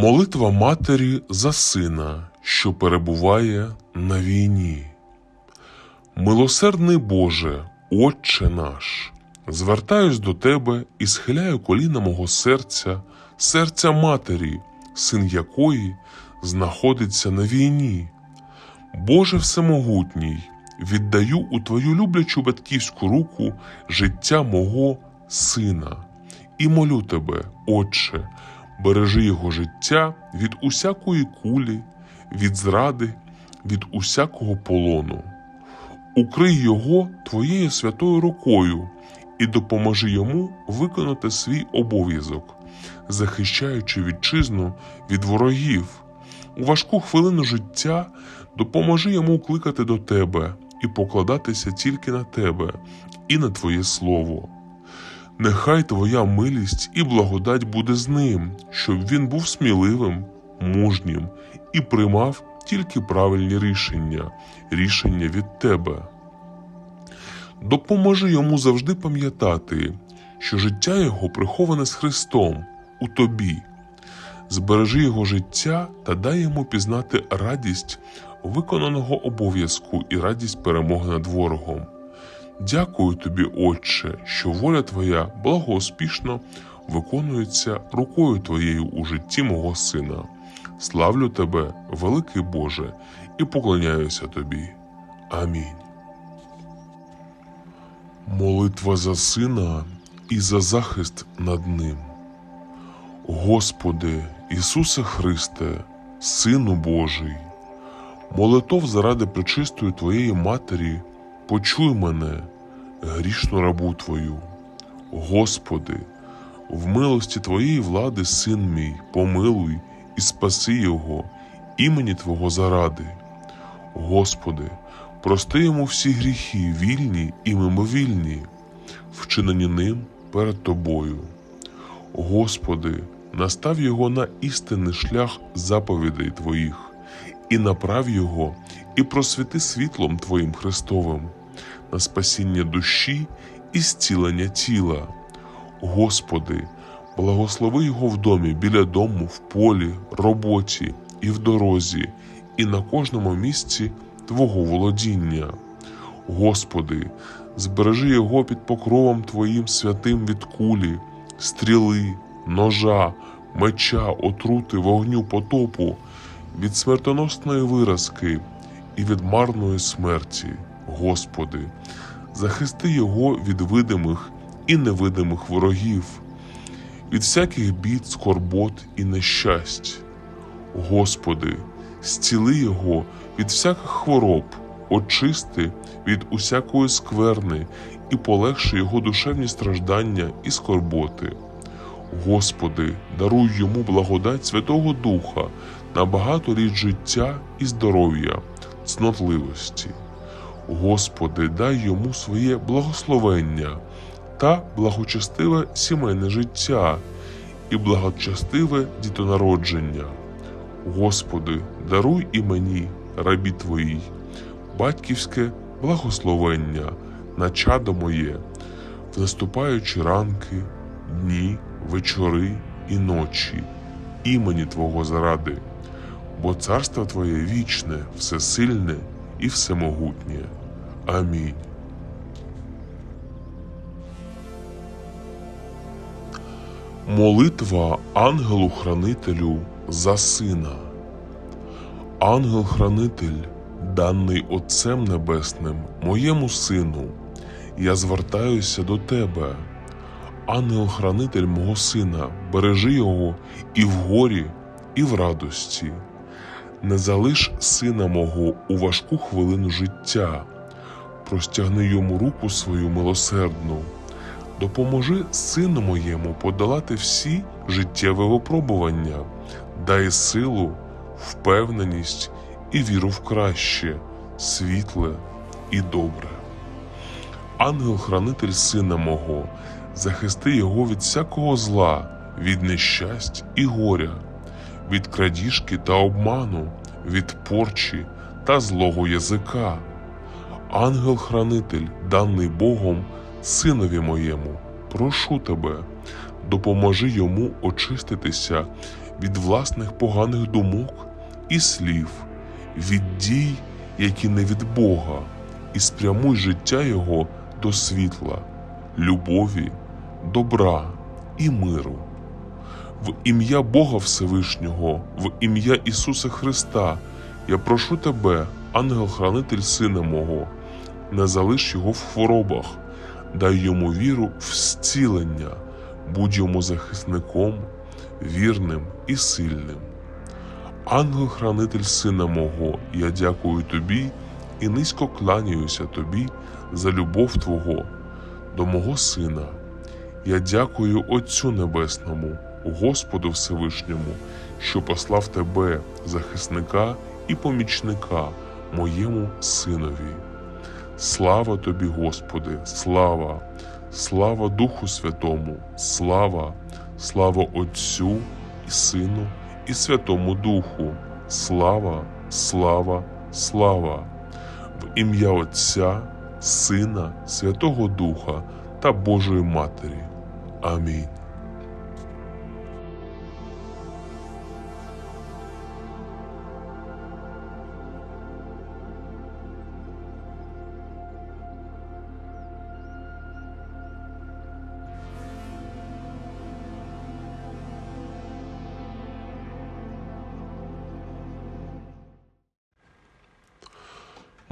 Молитва матері за сина, що перебуває на війні. Милосердний Боже, Отче наш, звертаюсь до Тебе і схиляю коліна мого серця, серця матері, син якої знаходиться на війні. Боже Всемогутній, віддаю у Твою люблячу батьківську руку життя мого сина і молю Тебе, Отче, бережи його життя від усякої кулі, від зради, від усякого полону. Укрий його Твоєю святою рукою і допоможи йому виконати свій обов'язок, захищаючи вітчизну від ворогів. У важку хвилину життя допоможи йому кликати до Тебе і покладатися тільки на Тебе і на Твоє Слово. Нехай Твоя милість і благодать буде з ним, щоб він був сміливим, мужнім і приймав тільки правильні рішення, рішення від Тебе. Допоможи йому завжди пам'ятати, що життя його приховане з Христом у тобі. Збережи його життя та дай йому пізнати радість виконаного обов'язку і радість перемоги над ворогом. Дякую тобі, Отче, що воля Твоя благоуспішно виконується рукою Твоєю у житті мого сина. Славлю Тебе, великий Боже, і поклоняюся Тобі. Амінь. Молитва за сина і за захист над ним. Господи, Ісусе Христе, Сину Божий, молитов заради пречистої Твоєї Матері, почуй мене, грішну рабу Твою. Господи, в милості Твоєї влади, син мій, помилуй і спаси Його, імені Твого заради. Господи, прости йому всі гріхи, вільні і мимовільні, вчинені ним перед Тобою. Господи, настав його на істинний шлях заповідей Твоїх, і направ його, і просвіти світлом Твоїм Христовим, на спасіння душі і зцілення тіла. Господи, благослови його в домі, біля дому, в полі, роботі і в дорозі, і на кожному місці Твого володіння. Господи, збережи його під покровом Твоїм святим від кулі, стріли, ножа, меча, отрути, вогню, потопу, від смертоносної виразки і від марної смерті. Господи, захисти його від видимих і невидимих ворогів, від всяких бід, скорбот і нещасть. Господи, зціли його від всяких хвороб, очисти від усякої скверни і полегши його душевні страждання і скорботи. Господи, даруй йому благодать Святого Духа на багато літ життя і здоров'я, цнотливості. Господи, дай йому своє благословення та благочестиве сімейне життя і благочестиве дітонародження. Господи, даруй і мені, рабі Твоїй, батьківське благословення на чадо моє, в наступаючі ранки, дні, вечори і ночі, імені Твого заради, бо царство Твоє вічне, всесильне і всемогутнє. Амінь. Молитва ангелу-хранителю за сина. Ангел-хранитель, даний Отцем Небесним, моєму сину, я звертаюся до тебе. Ангел-хранитель мого сина, бережи його і в горі, і в радості. Не залиш сина мого у важку хвилину життя, простягни йому руку свою милосердну. Допоможи сину моєму подолати всі життєві випробування, дай силу, впевненість і віру в краще, світле і добре. Ангел-хранитель сина мого, захисти його від всякого зла, від нещасть і горя, від крадіжки та обману, від порчі та злого язика. Ангел-хранитель, даний Богом, синові моєму, прошу тебе, допоможи йому очиститися від власних поганих думок і слів, від дій, які не від Бога, і спрямуй життя його до світла, любові, добра і миру. В ім'я Бога Всевишнього, в ім'я Ісуса Христа, я прошу тебе, ангел-хранитель Сина мого, не залиш його в хворобах, дай йому віру в зцілення, будь йому захисником, вірним і сильним. Ангел-хранитель Сина мого, я дякую тобі і низько кланяюся тобі за любов Твого до мого Сина. Я дякую Отцю Небесному, Господу Всевишньому, що послав Тебе, захисника і помічника моєму Синові. Слава тобі, Господи, слава, слава Духу Святому, слава, слава Отцю і Сину і Святому Духу, слава, слава, слава, в ім'я Отця, Сина, Святого Духа та Божої Матері. Амінь.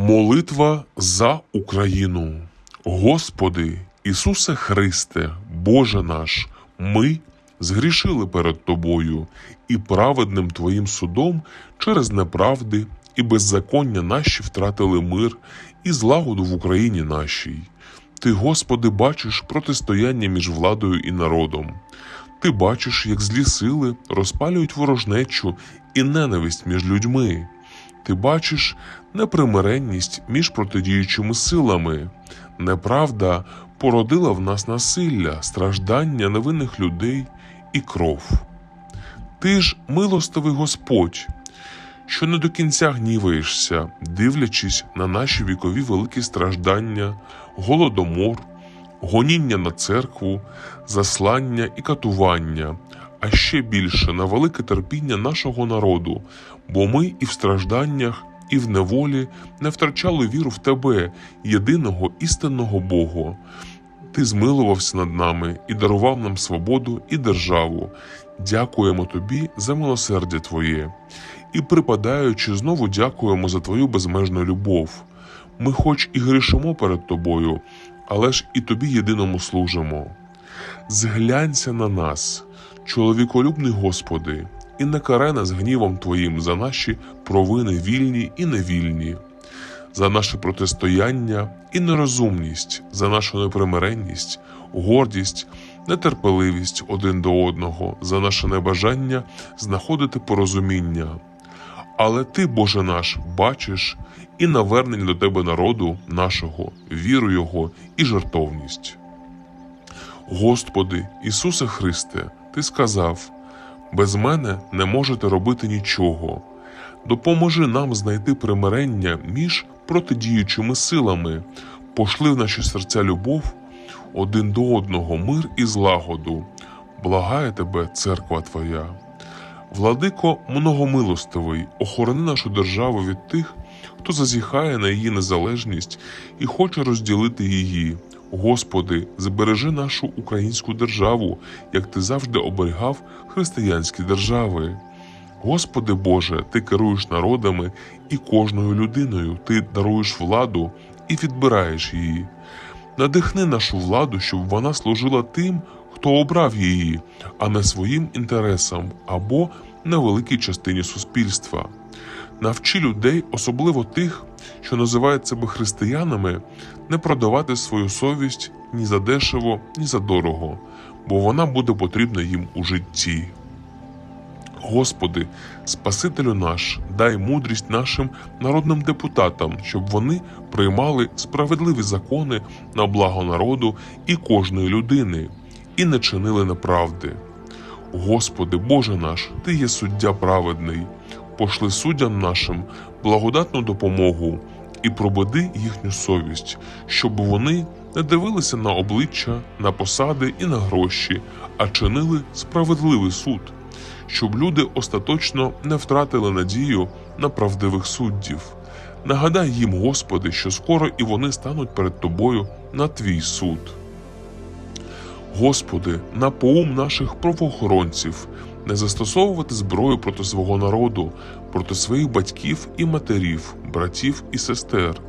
Молитва за Україну. Господи, Ісусе Христе, Боже наш, ми згрішили перед Тобою і праведним Твоїм судом через неправди і беззаконня наші втратили мир і злагоду в Україні нашій. Ти, Господи, бачиш протистояння між владою і народом. Ти бачиш, як злі сили розпалюють ворожнечу і ненависть між людьми. Ти бачиш непримиренність між протидіючими силами. Неправда породила в нас насилля, страждання невинних людей і кров. Ти ж милостивий Господь, що не до кінця гніваєшся, дивлячись на наші вікові великі страждання, голодомор, гоніння на церкву, заслання і катування, а ще більше на велике терпіння нашого народу, бо ми і в стражданнях, і в неволі не втрачали віру в Тебе, єдиного істинного Бога. Ти змилувався над нами і дарував нам свободу і державу. Дякуємо Тобі за милосердя Твоє. І, припадаючи, знову дякуємо за Твою безмежну любов. Ми, хоч і грішимо перед Тобою, але ж і Тобі єдиному служимо. Зглянься на нас, чоловіколюбний Господи, і не карай нас гнівом Твоїм за наші провини вільні і невільні, за наше протистояння і нерозумність, за нашу непримиренність, гордість, нетерпеливість один до одного, за наше небажання знаходити порозуміння. Але ти, Боже наш, бачиш і навернення до Тебе народу нашого, віру Його і жертовність. Господи, Ісусе Христе, Ти сказав: без мене не можете робити нічого. Допоможи нам знайти примирення між протидіючими силами, пошли в наші серця любов один до одного, мир і злагоду. Благає тебе, церква Твоя. Владико многомилостивий, охорони нашу державу від тих, хто зазіхає на її незалежність і хоче розділити її. Господи, збережи нашу українську державу, як ти завжди оберігав християнські держави. Господи Боже, Ти керуєш народами і кожною людиною, Ти даруєш владу і відбираєш її. Надихни нашу владу, щоб вона служила тим, хто обрав її, а не своїм інтересам або невеликій частині суспільства. Навчи людей, особливо тих, що називають себе християнами, не продавати свою совість ні за дешево, ні за дорого, бо вона буде потрібна їм у житті. Господи, Спасителю наш, дай мудрість нашим народним депутатам, щоб вони приймали справедливі закони на благо народу і кожної людини, і не чинили неправди. Господи, Боже наш, Ти є суддя праведний, пошли суддям нашим благодатну допомогу і пробуди їхню совість, щоб вони не дивилися на обличчя, на посади і на гроші, а чинили справедливий суд, щоб люди остаточно не втратили надію на правдивих суддів. Нагадай їм, Господи, що скоро і вони стануть перед Тобою на Твій суд. Господи, на поум наших правоохоронців не застосовувати зброю проти свого народу, проти своїх батьків і матерів, братів і сестер.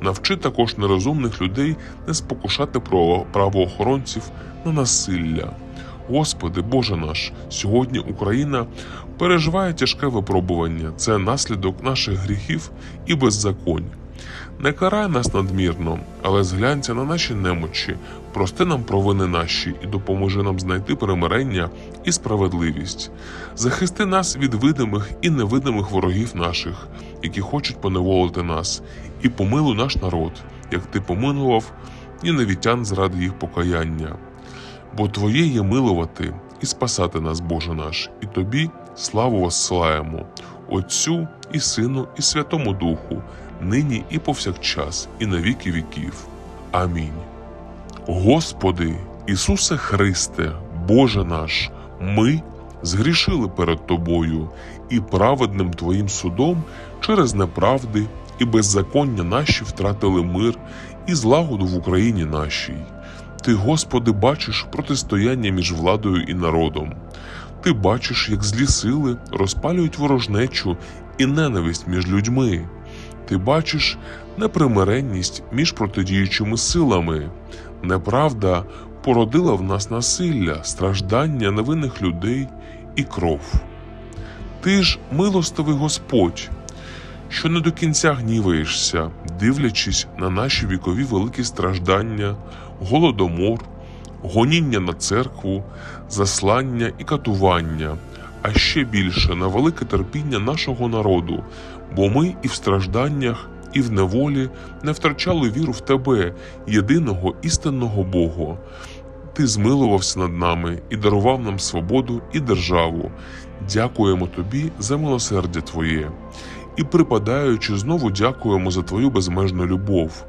Навчи також нерозумних людей не спокушати право- правоохоронців на насилля. Господи, Боже наш, сьогодні Україна переживає тяжке випробування. Це наслідок наших гріхів і беззаконь. Не карай нас надмірно, але зглянься на наші немочі, прости нам провини наші і допоможи нам знайти примирення і справедливість. Захисти нас від видимих і невидимих ворогів наших, які хочуть поневолити нас, і помилуй наш народ, як ти помилував ніневітян заради їх покаяння. Бо Твоє є милувати і спасати нас, Боже наш, і Тобі славу воссилаємо, Отцю і Сину, і Святому Духу, нині і повсякчас, і на віки віків. Амінь. Господи, Ісусе Христе, Боже наш, ми згрішили перед Тобою і праведним Твоїм судом через неправди і беззаконня наші втратили мир і злагоду в Україні нашій. Ти, Господи, бачиш протистояння між владою і народом. Ти бачиш, як злі сили розпалюють ворожнечу і ненависть між людьми. Ти бачиш непримиренність між протидіючими силами. Неправда породила в нас насилля, страждання невинних людей і кров. Ти ж милостивий Господь, що не до кінця гніваєшся, дивлячись на наші вікові великі страждання, голодомор, гоніння на церкву, заслання і катування, а ще більше на велике терпіння нашого народу, бо ми і в стражданнях, і в неволі не втрачали віру в Тебе, єдиного істинного Бога. Ти змилувався над нами і дарував нам свободу і державу. Дякуємо тобі за милосердя Твоє. І припадаючи, знову дякуємо за Твою безмежну любов.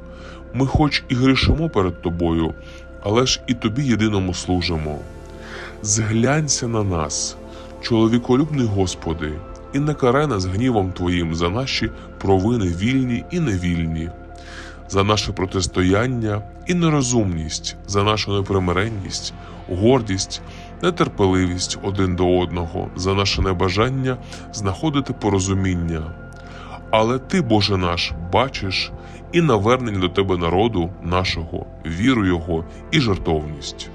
Ми хоч і грішимо перед Тобою, але ж і Тобі єдиному служимо. Зглянься на нас, чоловіколюбний Господи, і не карай нас гнівом Твоїм за наші провини вільні і невільні, за наше протистояння і нерозумність, за нашу непримиренність, гордість, нетерпеливість один до одного, за наше небажання знаходити порозуміння. Але ти, Боже наш, бачиш і навернення до тебе народу нашого, віру Його і жертовність.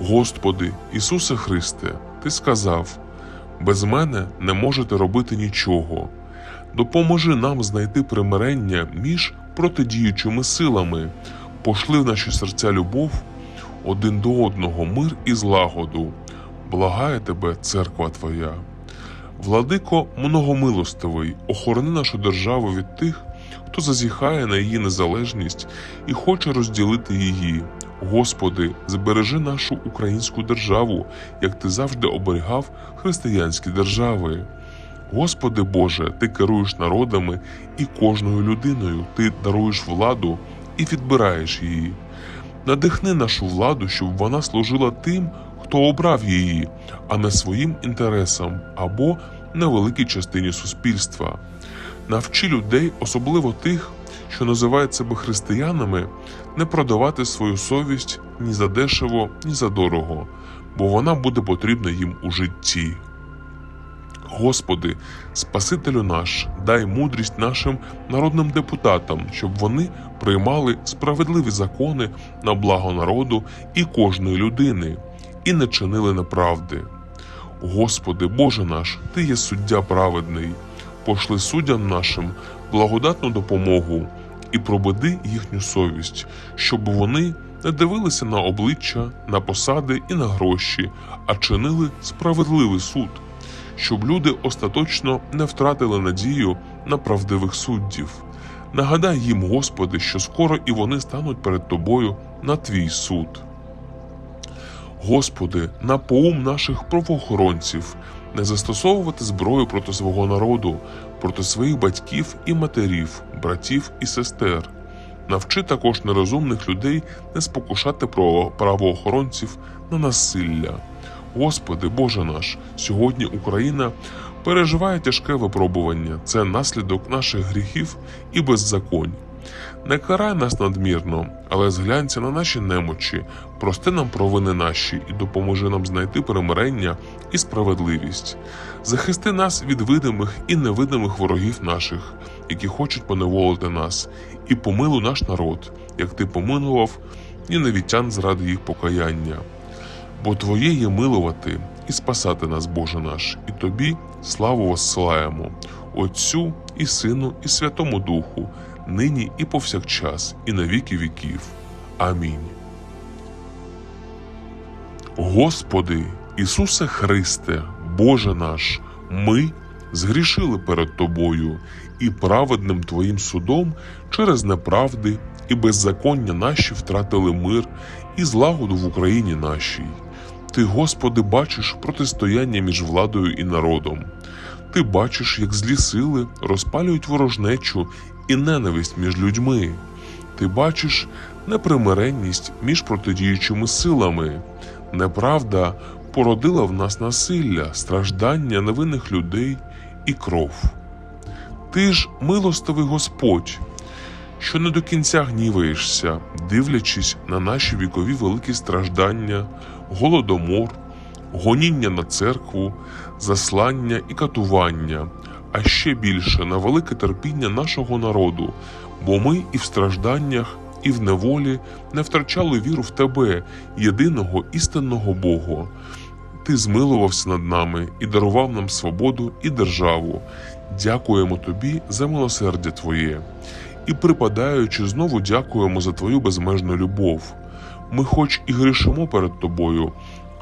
Господи, Ісусе Христе, Ти сказав: без мене не можете робити нічого. Допоможи нам знайти примирення між протидіючими силами, пошли в наші серця любов один до одного, мир і злагоду. Благає тебе, церква Твоя. Владико многомилостивий, охорони нашу державу від тих, хто зазіхає на її незалежність і хоче розділити її. Господи, збережи нашу українську державу, як ти завжди оберігав християнські держави. Господи Боже, Ти керуєш народами і кожною людиною, Ти даруєш владу і відбираєш її. Надихни нашу владу, щоб вона служила тим, хто обрав її, а не своїм інтересам або невеликій частині суспільства. Навчи людей, особливо тих, що називають себе християнами, не продавати свою совість ні за дешево, ні за дорого, бо вона буде потрібна їм у житті. Господи, Спасителю наш, дай мудрість нашим народним депутатам, щоб вони приймали справедливі закони на благо народу і кожної людини, і не чинили неправди. Господи, Боже наш, Ти є суддя праведний, пошли суддям нашим благодатну допомогу і пробуди їхню совість, щоб вони не дивилися на обличчя, на посади і на гроші, а чинили справедливий суд щоб люди остаточно не втратили надію на правдивих суддів. Нагадай їм, Господи, що скоро і вони стануть перед Тобою на Твій суд. Господи, на поум наших правоохоронців не застосовувати зброю проти свого народу, проти своїх батьків і матерів, братів і сестер. Навчи також нерозумних людей не спокушати право- правоохоронців на насилля. Господи, Боже наш, сьогодні Україна переживає тяжке випробування. Це наслідок наших гріхів і беззаконь. Не карай нас надмірно, але зглянься на наші немочі, прости нам провини наші і допоможи нам знайти примирення і справедливість. Захисти нас від видимих і невидимих ворогів наших, які хочуть поневолити нас, і помилуй наш народ, як ти помилував ніневітян заради їх покаяння. Бо Твоє є милувати і спасати нас, Боже наш, і Тобі славу воссилаємо, Отцю і Сину, і Святому Духу, нині і повсякчас, і на віки віків. Амінь. Господи, Ісусе Христе, Боже наш, ми згрішили перед Тобою і праведним Твоїм судом через неправди і беззаконня наші втратили мир і злагоду в Україні нашій. Ти, Господи, бачиш протистояння між владою і народом. Ти бачиш, як злі сили розпалюють ворожнечу і ненависть між людьми. Ти бачиш непримиренність між протидіючими силами. Неправда породила в нас насилля, страждання невинних людей і кров. Ти ж милостивий Господь, що не до кінця гніваєшся, дивлячись на наші вікові великі страждання, голодомор, гоніння на церкву, заслання і катування, а ще більше на велике терпіння нашого народу, бо ми і в стражданнях, і в неволі не втрачали віру в Тебе, єдиного істинного Бога. Ти змилувався над нами і дарував нам свободу і державу. Дякуємо тобі за милосердя Твоє. І припадаючи, знову дякуємо за Твою безмежну любов. Ми хоч і грішимо перед Тобою,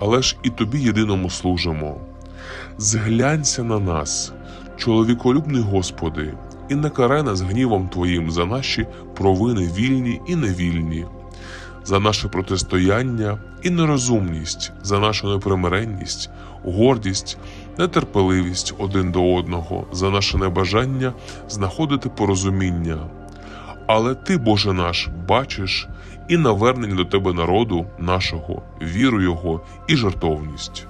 але ж і Тобі єдиному служимо. Зглянься на нас, чоловіколюбний Господи, і не карай нас гнівом Твоїм за наші провини вільні і невільні за наше протистояння і нерозумність, за нашу непримиренність, гордість, нетерпеливість один до одного, за наше небажання знаходити порозуміння. Але ти, Боже наш, бачиш і навернення до тебе народу нашого, віру Його і жертовність.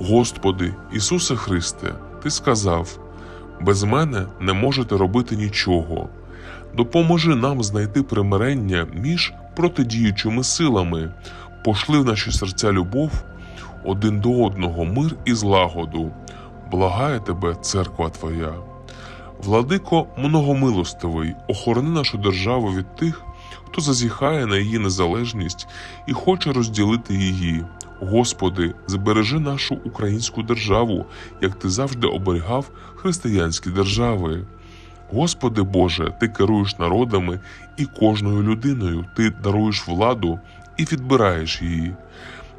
Господи, Ісусе Христе, Ти сказав: без мене не можете робити нічого. Допоможи нам знайти примирення між протидіючими силами, пошли в наші серця любов один до одного, мир і злагоду. Благає тебе, церква Твоя. Владико многомилостивий, охорони нашу державу від тих, хто зазіхає на її незалежність і хоче розділити її. Господи, збережи нашу українську державу, як ти завжди оберігав християнські держави. Господи Боже, Ти керуєш народами і кожною людиною, Ти даруєш владу і відбираєш її.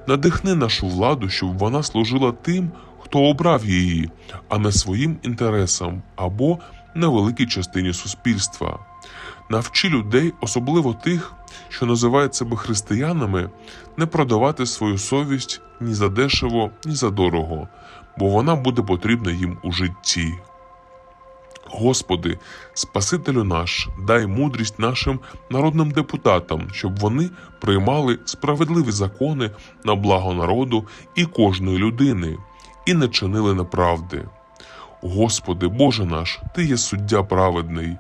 Надихни нашу владу, щоб вона служила тим, хто обрав її, а не своїм інтересам або невеликій частині суспільства. Навчи людей, особливо тих, що називають себе християнами, не продавати свою совість ні за дешево, ні за дорого, бо вона буде потрібна їм у житті. Господи, Спасителю наш, дай мудрість нашим народним депутатам, щоб вони приймали справедливі закони на благо народу і кожної людини, і не чинили неправди. Господи, Боже наш, Ти є суддя праведний,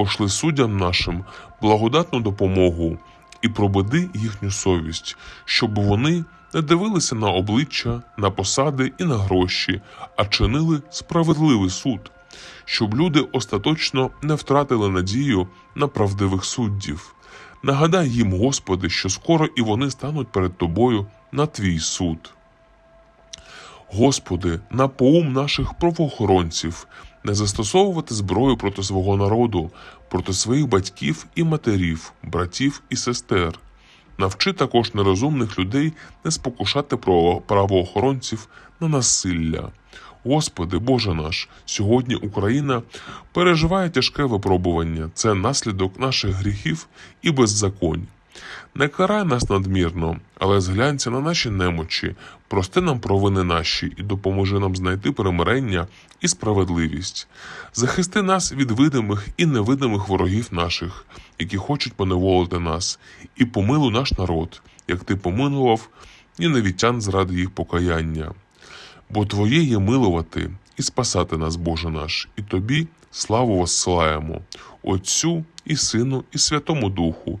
пошли суддям нашим благодатну допомогу і пробуди їхню совість, щоб вони не дивилися на обличчя, на посади і на гроші, а чинили справедливий суд щоб люди остаточно не втратили надію на правдивих суддів. Нагадай їм, Господи, що скоро і вони стануть перед Тобою на Твій суд. Господи, на поум наших правоохоронців не застосовувати зброю проти свого народу, проти своїх батьків і матерів, братів і сестер. Навчи також нерозумних людей не спокушати право- правоохоронців на насилля. Господи, Боже наш, сьогодні Україна переживає тяжке випробування. Це наслідок наших гріхів і беззаконь. Не карай нас надмірно, але зглянься на наші немочі, прости нам провини наші і допоможи нам знайти примирення і справедливість. Захисти нас від видимих і невидимих ворогів наших, які хочуть поневолити нас, і помилуй наш народ, як ти помилував ніневітян заради їх покаяння. Бо Твоє є милувати і спасати нас, Боже наш, і Тобі славу воссилаємо, Отцю і Сину, і Святому Духу,